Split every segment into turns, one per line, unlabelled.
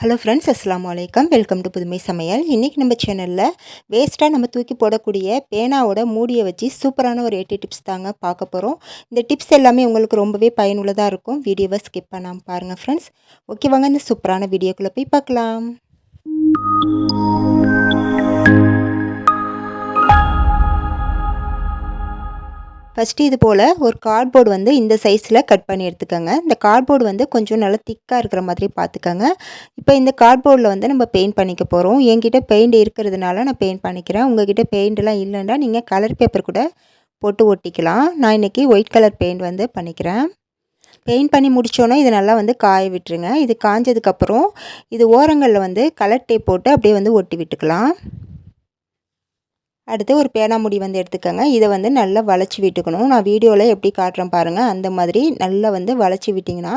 Hello friends அஸ்லாம் வலைக்கம் welcome to புதுமை சமையல் இன்றைக்கி நம்ம சேனலில் வேஸ்ட்டாக நம்ம தூக்கி போடக்கூடிய பேனாவோட மூடியை வச்சு சூப்பரான ஒரு எட்டு டிப்ஸ் தாங்க பார்க்க போகிறோம் இந்த டிப்ஸ் எல்லாமே உங்களுக்கு ரொம்பவே பயனுள்ளதாக இருக்கும். வீடியோவை ஸ்கிப் பண்ணாமல் பாருங்கள் ஃப்ரெண்ட்ஸ் ஓகே வாங்க இந்த சூப்பரான வீடியோக்குள்ளே போய் பார்க்கலாம். ஃபஸ்ட்டு இது போல் ஒரு கார்ட்போர்டு வந்து இந்த சைஸில் கட் பண்ணி எடுத்துக்கோங்க. இந்த கார்ட்போர்டு வந்து கொஞ்சம் நல்லா திக்காக இருக்கிற மாதிரி பார்த்துக்கோங்க. இப்போ இந்த கார்ட்போர்டில் வந்து நம்ம பெயிண்ட் பண்ணிக்க போகிறோம் என்கிட்ட பெயிண்ட் இருக்கிறதுனால நான் பெயிண்ட் பண்ணிக்கிறேன். உங்ககிட்ட பெயிண்ட்லாம் இல்லைன்னா நீங்கள் கலர் பேப்பர் கூட போட்டு ஒட்டிக்கலாம். நான் இன்றைக்கி ஒயிட் கலர் பெயிண்ட் வந்து பண்ணிக்கிறேன். பெயிண்ட் பண்ணி முடித்தோன்னே இதை நல்லா வந்து காய விட்டுருங்க. இது காஞ்சதுக்கப்புறம் இது ஓரங்களில் வந்து கலர் டேப் போட்டு அப்படியே வந்து ஒட்டி விட்டுக்கலாம். அடுத்து ஒரு பேனா முடி வந்து எடுத்துக்கோங்க. இதை வந்து நல்லா வளைச்சி விட்டுக்கணும். நான் வீடியோவில் எப்படி காட்டுறேன் பாருங்கள் அந்த மாதிரி நல்லா வந்து வளைச்சி விட்டிங்கன்னா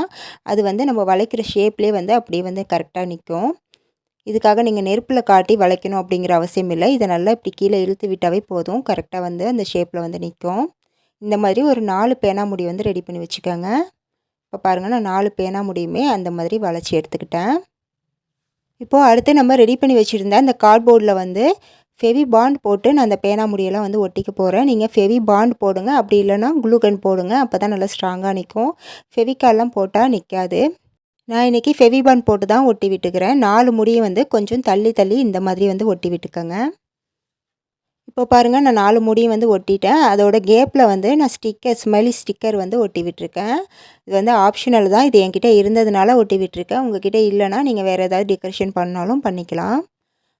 அது வந்து நம்ம வளைக்கிற ஷேப்லேயே வந்து அப்படியே வந்து கரெக்டாக நிற்கும் இதுக்காக நீங்கள் நெருப்பில் காட்டி வளைக்கணும் அப்படிங்கிற அவசியம் இல்லை. இதை நல்லா இப்படி கீழே இழுத்து விட்டாவே போதும். கரெக்டாக வந்து அந்த ஷேப்பில் வந்து நிற்கும் இந்த மாதிரி ஒரு நாலு பேனா முடி வந்து ரெடி பண்ணி வச்சுக்கோங்க. இப்போ பாருங்கள் நான் நாலு பேனா முடியுமே அந்த மாதிரி வளைச்சி எடுத்துக்கிட்டேன். இப்போது அடுத்து நம்ம ரெடி பண்ணி வச்சுருந்த அந்த கார்ட்போர்டில் வந்து ஃபெவி பாண்ட் போட்டு நான் அந்த பேனா முடியெல்லாம் வந்து ஒட்டிக்க போகிறேன் நீங்கள் ஃபெவி பாண்ட் போடுங்க. அப்படி இல்லைனா குளூகன் போடுங்க. அப்போ தான் நல்லா ஸ்ட்ராங்காக நிற்கும் ஃபெவிக்கால்லாம் போட்டால் நிற்காது நான் இன்றைக்கி ஃபெவி பாண்ட் போட்டு தான் ஒட்டி விட்டுக்கிறேன். நாலு முடியை வந்து கொஞ்சம் தள்ளி தள்ளி இந்த மாதிரி வந்து ஒட்டி விட்டுக்கோங்க. இப்போ பாருங்கள் நான் நாலு முடியும் வந்து ஒட்டிட்டேன். அதோட கேப்பில் வந்து நான் ஸ்டிக்கர் ஸ்மெலி ஸ்டிக்கர் வந்து ஒட்டி விட்டுருக்கேன். இது வந்து ஆப்ஷனல் தான். இது என்கிட்ட இருந்ததுனால ஒட்டி விட்டுருக்கேன். உங்ககிட்ட இல்லைனா நீங்கள் வேறு ஏதாவது டெக்கரேஷன் பண்ணாலும் பண்ணிக்கலாம்.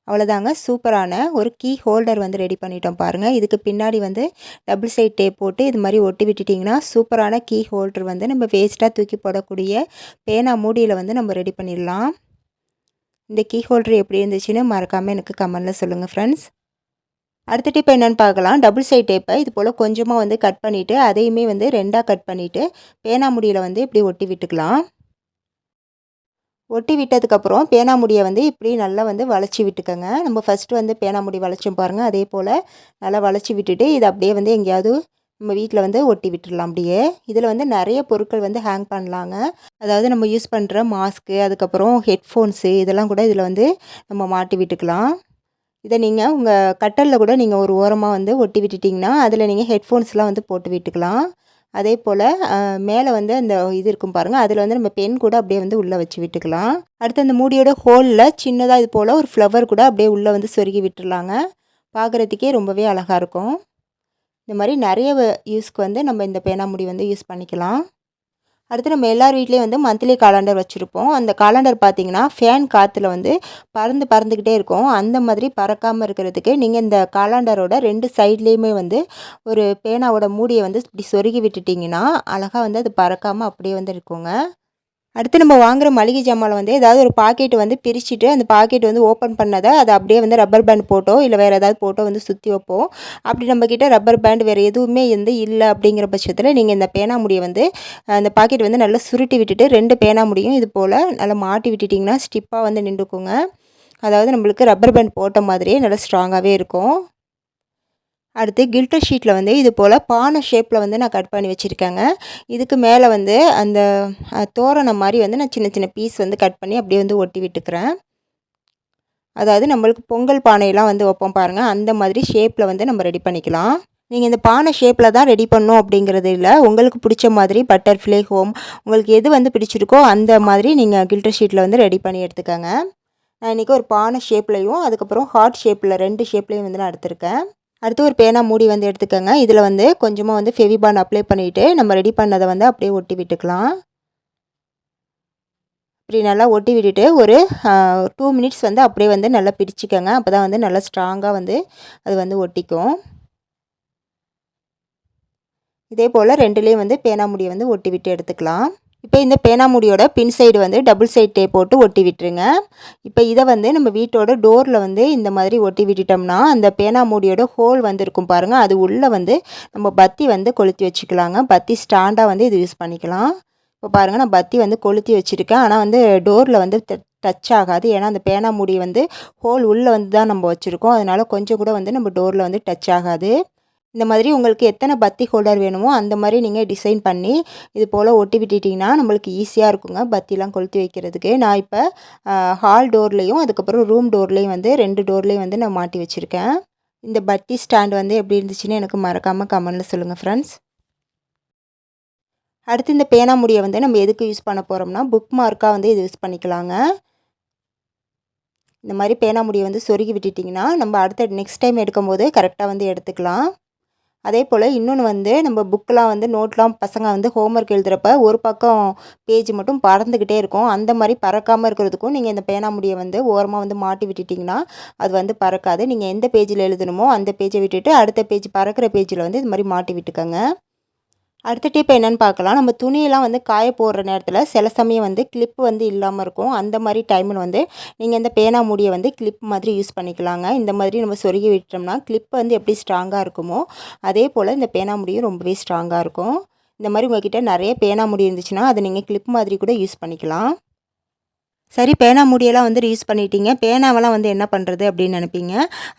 அவ்வளோதாங்க சூப்பரான ஒரு கீ ஹோல்டர் வந்து ரெடி பண்ணிட்டோம் பாருங்கள் இதுக்கு பின்னாடி வந்து டபுள் சைட் டேப் போட்டு இது மாதிரி ஒட்டி விட்டுட்டிங்கன்னா சூப்பரான கீ ஹோல்டர் வந்து நம்ம வேஸ்ட்டாக தூக்கி போடக்கூடிய பேனா மூடியில் வந்து நம்ம ரெடி பண்ணிடலாம். இந்த கீ ஹோல்டர் எப்படி இருந்துச்சுன்னு மறக்காமல் எனக்கு கமெண்டில் சொல்லுங்கள் ஃப்ரெண்ட்ஸ் அடுத்த டிப் என்னென்னு பார்க்கலாம். டபுள் சைட் டேப்பை இது போல் கொஞ்சமாக வந்து கட் பண்ணிவிட்டு அதையுமே வந்து ரெண்டாக கட் பண்ணிவிட்டு பேனா முடியில் வந்து இப்படி ஒட்டி விட்டுக்கலாம். ஒட்டி விட்டதுக்கப்புறம் பேனாமுடியை வந்து இப்படி நல்லா வந்து வளைச்சி விட்டுக்கோங்க. நம்ம ஃபஸ்ட்டு வந்து பேனாமுடி வளைச்சோம் பாருங்கள் அதே போல் நல்லா வளைச்சி விட்டுட்டு இதை அப்படியே வந்து எங்கேயாவது நம்ம வீட்டில் வந்து ஒட்டி விட்டுடலாம் அப்படியே. இதில் வந்து நிறைய பொருட்கள் வந்து ஹேங் பண்ணலாங்க. அதாவது நம்ம யூஸ் பண்ணுற மாஸ்க்கு அதுக்கப்புறம் ஹெட்ஃபோன்ஸு இதெல்லாம் கூட இதில் வந்து நம்ம மாட்டி விட்டுக்கலாம். இதை நீங்கள் உங்கள் கட்டலில் கூட நீங்கள் ஒரு ஓரமாக வந்து ஒட்டி விட்டுட்டிங்கன்னா அதில் நீங்கள் ஹெட்ஃபோன்ஸ்லாம் வந்து போட்டு விட்டுக்கலாம். அதே போல் மேலே வந்து அந்த இது இருக்கும் பாருங்கள் அதில் வந்து நம்ம பென் கூட அப்படியே வந்து உள்ளே வச்சு விட்டுக்கலாம். அடுத்து அந்த மூடியோட ஹோலில் சின்னதாக இது போல் ஒரு ஃப்ளவர் கூட அப்படியே உள்ளே வந்து சொருகி விட்டுடலாங்க. பார்க்குறதுக்கே ரொம்பவே அழகாக இருக்கும். இந்த மாதிரி நிறைய யூஸ்க்கு வந்து நம்ம இந்த பேனா முடி வந்து யூஸ் பண்ணிக்கலாம். அடுத்து நம்ம எல்லார் வீட்லேயும் வந்து மந்த்லி காலண்டர் வச்சுருப்போம். அந்த காலண்டர் பார்த்திங்கன்னா ஃபேன் காற்றுல வந்து பறந்து பறந்துக்கிட்டே இருக்கும். அந்த மாதிரி பறக்காமல் இருக்கிறதுக்கு நீங்கள் இந்த காலண்டரோட ரெண்டு சைட்லேயுமே வந்து ஒரு பேனாவோட மூடியை வந்து இப்படி சொருகி விட்டுட்டிங்கன்னா அழகாக வந்து அது பறக்காமல் அப்படியே வந்து இருக்குங்க. அடுத்து நம்ம வாங்குகிற மளிகை ஜாமான் வந்து ஏதாவது ஒரு பாக்கெட் வந்து பிரிச்சுட்டு அந்த பாக்கெட் வந்து ஓப்பன் பண்ணதை அதை அப்படியே வந்து ரப்பர் பேண்ட் போட்டோ இல்லை வேறு ஏதாவது போட்டோ வந்து சுற்றி வைப்போம். அப்படி நம்மக்கிட்ட ரப்பர் பேண்ட் வேறு எதுவுமே வந்து இல்லை அப்படிங்கிற பட்சத்தில் நீங்கள் இந்த பேனா முடியை வந்து அந்த பாக்கெட் வந்து நல்லா சுருட்டி விட்டுட்டு ரெண்டு பேனா முடியும் இது போல் நல்லா மாட்டி விட்டுட்டிங்கன்னா ஸ்டிப்பாக வந்து நின்றுக்குங்க. அதாவது நம்மளுக்கு ரப்பர் பேண்ட் போட்ட மாதிரியே நல்லா ஸ்ட்ராங்காகவே இருக்கும். அடுத்து கில்டர் ஷீட்டில் வந்து இது போல் பானை ஷேப்பில் வந்து நான் கட் பண்ணி வச்சுருக்கேங்க. இதுக்கு மேலே வந்து அந்த தோரணம் மாதிரி வந்து நான் சின்ன சின்ன பீஸ் வந்து கட் பண்ணி அப்படியே வந்து ஒட்டி விட்டுக்கிறேன். அதாவது நம்மளுக்கு பொங்கல் பானையெல்லாம் வந்து வைப்போம் பாருங்கள் அந்த மாதிரி ஷேப்பில் வந்து நம்ம ரெடி பண்ணிக்கலாம். நீங்கள் இந்த பானை ஷேப்பில் தான் ரெடி பண்ணும் அப்படிங்கிறது இல்லை. உங்களுக்கு பிடிச்ச மாதிரி பட்டர்ஃப்ளை ஹோம் உங்களுக்கு எது வந்து பிடிச்சிருக்கோ அந்த மாதிரி நீங்கள் கில்டர் ஷீட்டில் வந்து ரெடி பண்ணி எடுத்துக்கோங்க. நான் இன்றைக்கி ஒரு பானை ஷேப்லேயும் அதுக்கப்புறம் ஹார்ட் ஷேப்பில் ரெண்டு ஷேப்லேயும் வந்து நான் எடுத்திருக்கேன். அடுத்து ஒரு பேனா மூடி வந்து எடுத்துக்கோங்க. இதில் வந்து கொஞ்சமாக வந்து ஃபெவிபான் அப்ளை பண்ணிவிட்டு நம்ம ரெடி பண்ணதை வந்து அப்படியே ஒட்டி விட்டுக்கலாம். இப்படி நல்லா ஒட்டி விட்டுட்டு ஒரு டூ மினிட்ஸ் வந்து அப்படியே வந்து நல்லா பிடிச்சிக்கோங்க அப்போ தான் வந்து நல்லா ஸ்ட்ராங்காக வந்து அது வந்து ஒட்டிக்கும். இதே போல் ரெண்டுலேயும் வந்து பேனா முடியை வந்து ஒட்டி விட்டு எடுத்துக்கலாம். இப்போ இந்த பேனாமுடியோட பின் சைடு வந்து டபுள் சைடு டேப் போட்டு ஒட்டி விட்டுருங்க. இப்போ இதை வந்து நம்ம வீட்டோட டோரில் வந்து இந்த மாதிரி ஒட்டி விட்டுட்டோம்னா அந்த பேனாமுடியோட ஹோல் வந்துருக்கும் பாருங்கள் அது உள்ளே வந்து நம்ம பத்தி வந்து கொளுத்தி வச்சுக்கலாங்க. பத்தி ஸ்டாண்டாக வந்து இது யூஸ் பண்ணிக்கலாம். இப்போ பாருங்கள் நான் பத்தி வந்து கொளுத்தி வச்சுருக்கேன். ஆனால் வந்து டோரில் வந்து டச் ஆகாது. ஏன்னா அந்த பேனா மூடி வந்து ஹோல் உள்ளே வந்து தான் நம்ம வச்சுருக்கோம். அதனால் கொஞ்சம் கூட வந்து நம்ம டோரில் வந்து டச் ஆகாது. இந்த மாதிரி உங்களுக்கு எத்தனை பத்தி ஹோல்டர் வேணுமோ அந்த மாதிரி நீங்கள் டிசைன் பண்ணி இது போல் ஒட்டி விட்டுட்டிங்கன்னா நம்மளுக்கு ஈஸியாக இருக்குங்க பத்திலாம் கொளுத்தி வைக்கிறதுக்கு. நான் இப்போ ஹால் டோர்லேயும் அதுக்கப்புறம் ரூம் டோர்லேயும் வந்து ரெண்டு டோர்லேயும் வந்து நான் மாட்டி வச்சுருக்கேன். இந்த பத்தி ஸ்டாண்ட் வந்து எப்படி இருந்துச்சுன்னு எனக்கு மறக்காமல் கமெண்டில் சொல்லுங்கள் ஃப்ரெண்ட்ஸ் அடுத்து இந்த பேனா முடியை வந்து நம்ம எதுக்கு யூஸ் பண்ண போகிறோம்னா புக் மார்க்காக வந்து இது யூஸ் பண்ணிக்கலாங்க. இந்த மாதிரி பேனா முடியை வந்து சொருகி விட்டுட்டிங்கன்னா நம்ம அடுத்த நெக்ஸ்ட் டைம் எடுக்கும்போது கரெக்டாக வந்து எடுத்துக்கலாம். அதே போல் இன்னொன்று வந்து நம்ம புக்கெலாம் வந்து நோட்லாம் பசங்க வந்து ஹோம்ஒர்க் எழுதுகிறப்ப ஒரு பக்கம் பேஜ் மட்டும் பறந்துக்கிட்டே இருக்கும். அந்த மாதிரி பறக்காமல் இருக்கிறதுக்கும் நீங்கள் இந்த பேனா முடியை வந்து ஓரமாக வந்து மாட்டி விட்டுட்டிங்கன்னா அது வந்து பறக்காது. நீங்கள் எந்த பேஜில் எழுதணுமோ அந்த பேஜை விட்டுட்டு அடுத்த பேஜ் பறக்கிற பேஜில் வந்து இது மாதிரி மாட்டி விட்டுக்கோங்க. அடுத்த டிப் என்னென்னு பார்க்கலாம். நம்ம துணியெல்லாம் வந்து காய போடுற நேரத்தில் சில சமயம் வந்து கிளிப் வந்து இல்லாமல் இருக்கும். அந்த மாதிரி டைமில் வந்து நீங்கள் இந்த பேனா மூடியை வந்து கிளிப் மாதிரி யூஸ் பண்ணிக்கலாங்க. இந்த மாதிரி நம்ம சொருகி விட்டோம்னா கிளிப் வந்து எப்படி ஸ்ட்ராங்காக இருக்குமோ அதே போல் இந்த பேனா முடியும் ரொம்பவே ஸ்ட்ராங்காக இருக்கும். இந்த மாதிரி உங்கள்கிட்ட நிறைய பேனா முடி இருந்துச்சுன்னா அதை நீங்கள் கிளிப் மாதிரி கூட யூஸ் பண்ணிக்கலாம். சரி பேனா முடியெல்லாம் வந்து யூஸ் பண்ணிட்டீங்க. பேனாவெல்லாம் வந்து என்ன பண்ணுறது அப்படின்னு நினைப்பீங்க.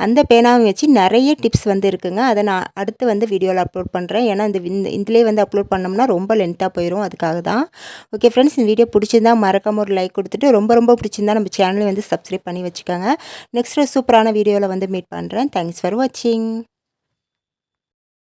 அந்த பேனாவை வச்சு நிறைய டிப்ஸ் வந்து இருக்குங்க. அதை நான் அடுத்து வந்து வீடியோவில் அப்லோட் பண்ணுறேன் ஏன்னா இந்த இந்த வந்து அப்லோட் பண்ணோம்னா ரொம்ப லென்த்தாக போயிடும் அதுக்காக தான். ஓகே ஃப்ரெண்ட்ஸ் இந்த வீடியோ பிடிச்சிருந்தா மறக்காம ஒரு லைக் கொடுத்துட்டு ரொம்ப ரொம்ப பிடிச்சிருந்தா நம்ம சேனலை வந்து சப்ஸ்கிரைப் பண்ணி வச்சுக்கோங்க. நெக்ஸ்ட் சூப்பரான வீடியோவில் வந்து மீட் பண்ணுறேன் தேங்க்ஸ் ஃபார் வாட்சிங்